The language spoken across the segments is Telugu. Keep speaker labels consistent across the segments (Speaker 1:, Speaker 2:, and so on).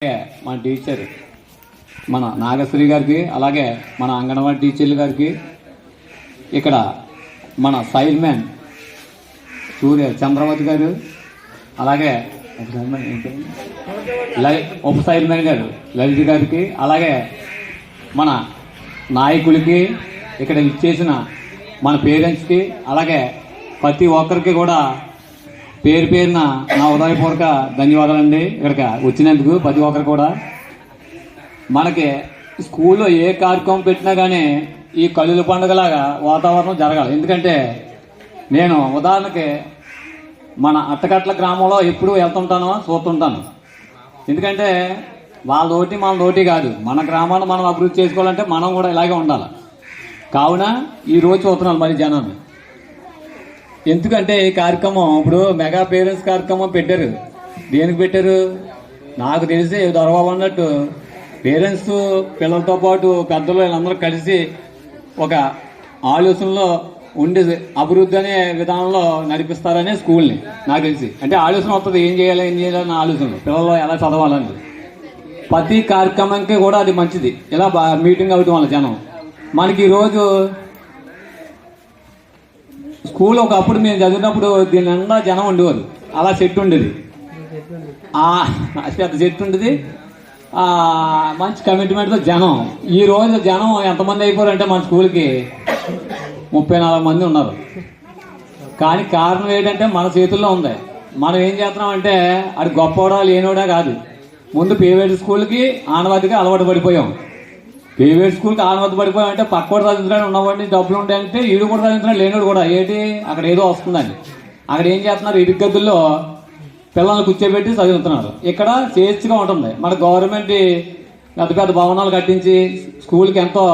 Speaker 1: మన టీచర్ మన నాగశ్రీ గారికి అలాగే మన అంగన్వాడీ టీచర్లు గారికి ఇక్కడ మన ఫైర్మ్యాన్ సూర్య చంద్రవతి గారు అలాగే ఉప ఫైర్మ్యాన్ మ్యాన్ గారు లలిత గారికి అలాగే మన నాయకులకి ఇక్కడ ఇచ్చేసిన మన పేరెంట్స్కి అలాగే ప్రతి ఒక్కరికి కూడా పేరు పేరున నా ఉదయపూర్వక ధన్యవాదాలండి. ఇక్కడికి వచ్చినందుకు ప్రతి ఒక్కరు కూడా. మనకి స్కూల్లో ఏ కార్యక్రమం పెట్టినా కానీ ఈ కలుల పండుగలాగా వాతావరణం జరగాలి. ఎందుకంటే నేను ఉదాహరణకి మన అట్టకట్ల గ్రామంలో ఎప్పుడు వెళ్తుంటానో చూస్తుంటాను. ఎందుకంటే వాళ్ళతోటి మనతోటి కాదు. మన గ్రామాన్ని మనం అభివృద్ధి చేసుకోవాలంటే మనం కూడా ఇలాగే ఉండాలి. కావున ఈ రోజు చూస్తున్నాను మరి జనాన్ని. ఎందుకంటే ఈ కార్యక్రమం ఇప్పుడు మెగా పేరెంట్స్ కార్యక్రమం పెట్టారు. దేనికి పెట్టారు? నాకు తెలిసి దొరబాబు అన్నట్టు పేరెంట్స్ పిల్లలతో పాటు పెద్దలు వీళ్ళందరూ కలిసి ఒక ఆలోచనలో ఉండి అభివృద్ధి అనే విధానంలో నడిపిస్తారనే స్కూల్ని నాకు తెలిసి. అంటే ఆలోచన వస్తుంది ఏం చేయాలి ఏం చేయాలని ఆలోచన పిల్లలు ఎలా చదవాలని. ప్రతి కార్యక్రమానికి కూడా అది మంచిది. ఇలా బా మీటింగ్ అవటం వల్ల జనం. మనకి ఈరోజు స్కూల్ ఒకప్పుడు మేము చదివినప్పుడు దీని నిండా జనం ఉండేవారు. అలా చెట్టు ఉండేది. పెద్ద చెట్టు ఉండేది. మంచి కమిట్మెంట్తో జనం. ఈ రోజు జనం ఎంతమంది అయిపోయారంటే మన స్కూల్కి ముప్పై నాలుగు మంది ఉన్నారు. కానీ కారణం ఏంటంటే మన చేతుల్లో ఉంది. మనం ఏం చేస్తున్నాం అంటే అది గొప్పవాడా లేనివాడా కాదు. ముందు ప్రైవేట్ స్కూల్కి ఆనవాదిగా అలవాటు పడిపోయాం. ప్రైవేట్ స్కూల్కి ఆనవద్ద పడిపోయాం అంటే పక్కోడు చదివించడానికి ఉన్నవాడిని డబ్బులు ఉంటాయంటే ఈడు కూడా చదివించడానికి లేనివాడు కూడా. ఏంటి? అక్కడ ఏదో వస్తుందని అక్కడ ఏం చేస్తున్నారు? ఇరుగు గదుల్లో పిల్లల్ని కూర్చోబెట్టి చదువుతున్నారు. ఇక్కడ చేర్చిగా ఉంటుంది. మన గవర్నమెంట్ పెద్ద పెద్ద భవనాలు కట్టించి స్కూల్కి ఎంతో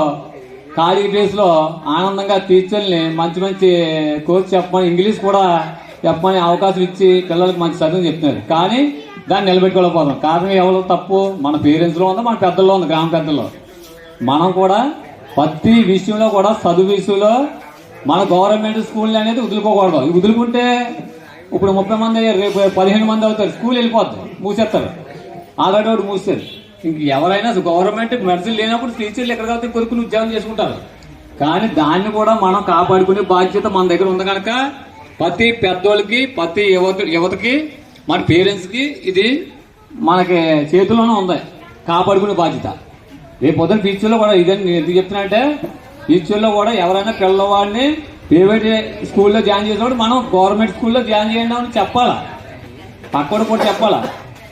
Speaker 1: ఖాళీ ప్లేస్లో ఆనందంగా టీచర్ని మంచి మంచి కోర్స్ చెప్పమని ఇంగ్లీష్ కూడా చెప్పమని అవకాశం ఇచ్చి పిల్లలకి మంచి చదువు చెప్తున్నారు. కానీ దాన్ని నిలబెట్టుకోలేకపోతున్నాం. కారణం ఎవరు? తప్పు మన పేరెంట్స్లో ఉందో మన పెద్దల్లో ఉంది గ్రామ పెద్దల్లో. మనం కూడా ప్రతి విషయంలో కూడా చదువు విషయంలో మన గవర్నమెంట్ స్కూల్ అనేది వదులుకోకూడదు. వదులుకుంటే ఇప్పుడు ముప్పై మంది రేపు పదిహేను మంది అవుతారు. స్కూల్ వెళ్ళిపోద్ది మూసేస్తారు. ఆల్రెడీ ఒకటి మూసేది ఇంక ఎవరైనా గవర్నమెంట్ మెడిసిన్ లేనప్పుడు టీచర్లు ఎక్కడ కాబట్టి కొరుకుని ఉద్యోగం చేసుకుంటారు. కానీ దాన్ని కూడా మనం కాపాడుకునే బాధ్యత మన దగ్గర ఉంది కనుక ప్రతి పెద్దోళ్ళకి ప్రతి యువత యువతకి మన పేరెంట్స్కి ఇది మనకి చేతిలోనే ఉంది. కాపాడుకునే బాధ్యత. రేపు పొద్దున ఫ్యూచర్లో కూడా ఇదే నేను ఎందుకు చెప్తున్నా అంటే ఫ్యూచర్లో కూడా ఎవరైనా పిల్లవాడిని ప్రైవేట్ స్కూల్లో జాయిన్ చేసినప్పుడు మనం గవర్నమెంట్ స్కూల్లో జాయిన్ చేయండి అని చెప్పాలా? పక్కోడు కూడా చెప్పాలా?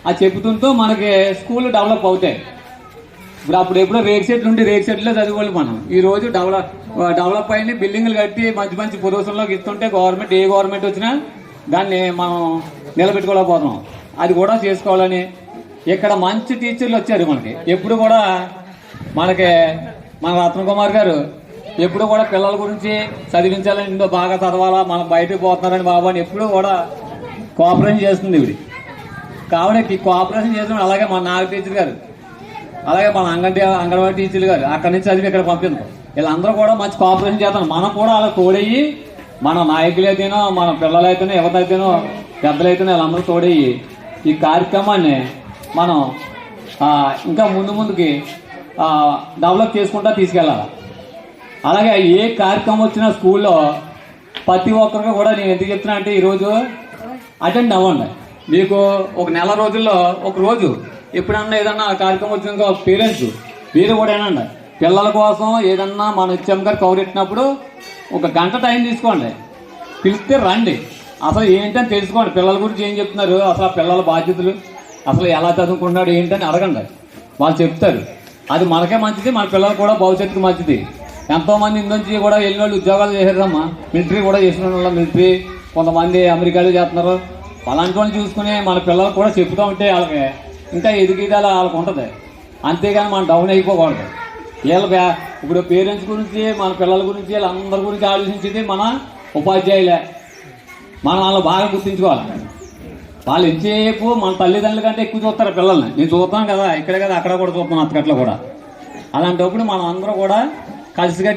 Speaker 1: అది చెబుతుంటూ మనకి స్కూల్ డెవలప్ అవుతాయి. ఇప్పుడు అప్పుడు ఎప్పుడో రేక్ సెట్లు ఉంటే రేక్ సెట్లో చదువుకోవాలి మనం. ఈ రోజు డెవలప్ డెవలప్ అయ్యి బిల్డింగ్లు కట్టి మంచి మంచి పొజిషన్లోకి ఇస్తుంటే గవర్నమెంట్ ఏ గవర్నమెంట్ వచ్చినా దాన్ని మనం నిలబెట్టుకోలేకపోతున్నాం. అది కూడా చేసుకోవాలని ఇక్కడ మంచి టీచర్లు వచ్చారు మనకి. ఎప్పుడు కూడా మనకి మన రత్న కుమార్ గారు ఎప్పుడు కూడా పిల్లల గురించి చదివించాలని ఇందో బాగా చదవాలా మనం బయటకు పోతున్నారని బాబు అని ఎప్పుడు కూడా కోఆపరేషన్ చేస్తుంది ఇవి కావున కోఆపరేషన్ చేసిన అలాగే మన నాగ టీచర్ గారు అలాగే మన అంగన్వాడీ అంగన్వాడీ టీచర్లు గారు అక్కడి నుంచి చదివి ఇక్కడ పంపించారు. వీళ్ళందరూ కూడా మంచి కోఆపరేషన్ చేస్తాను మనం కూడా అలా తోడయ్యి మన నాయకులైతేనో మన పిల్లలైతేనో యువతైతేనో పెద్దలైతేనో వీళ్ళందరూ తోడయ్యి ఈ కార్యక్రమాన్ని మనం ఇంకా ముందు ముందుకి డెవలప్ చేసుకుంటా తీసుకెళ్ళాలి? అలాగే ఏ కార్యక్రమం వచ్చినా స్కూల్లో ప్రతి ఒక్కరికి కూడా నేను ఎందుకు చెప్తున్నా అంటే ఈరోజు అటెండ్ అవ్వండి. మీకు ఒక నెల రోజుల్లో ఒక రోజు ఎప్పుడన్నా ఏదన్నా కార్యక్రమం వచ్చినాక పేరెంట్స్ మీరు కూడా ఏనండి పిల్లల కోసం ఏదన్నా మన హెచ్ఎం గారు కౌరెట్టినప్పుడు ఒక గంట టైం తీసుకోండి. పిలిస్తే రండి. అసలు ఏంటని తెలుసుకోండి. పిల్లల గురించి ఏం చెప్తున్నారు? అసలు ఆ పిల్లల బాధ్యతలు అసలు ఎలా చదువుకుంటున్నాడు ఏంటని అడగండి. వాళ్ళు చెప్తారు. అది మనకే మంచిది మన పిల్లలకు కూడా భవిష్యత్తుకు మంచిది. ఎంతోమంది ఇందుంచి కూడా వెళ్ళిన వాళ్ళు ఉద్యోగాలు చేశారమ్మా. మిలిటరీ కూడా చేసిన వాళ్ళ మిలిటరీ. కొంతమంది అమెరికాలో చేస్తున్నారు. అలాంటి వాళ్ళు చూసుకుని మన పిల్లలకు కూడా చెప్తూ ఉంటే వాళ్ళకి ఇంకా ఎదిగిదాల వాళ్ళకి ఉంటుంది. అంతేగాని మనం డౌన్ అయిపోకూడదు. వీళ్ళ ఇప్పుడు పేరెంట్స్ గురించి మన పిల్లల గురించి వీళ్ళందరి గురించి ఆలోచించింది మన ఉపాధ్యాయులే. మనం వాళ్ళు బాగా గుర్తించుకోవాలి. వాళ్ళు ఎంతసేపు మన తల్లిదండ్రుల కంటే ఎక్కువ చూస్తారు పిల్లల్ని. నేను చూస్తాను కదా ఇక్కడే కదా అక్కడ కూడా చూస్తాను అత్తగట్లో కూడా. అలాంటప్పుడు మనం అందరూ కూడా కలిసిగా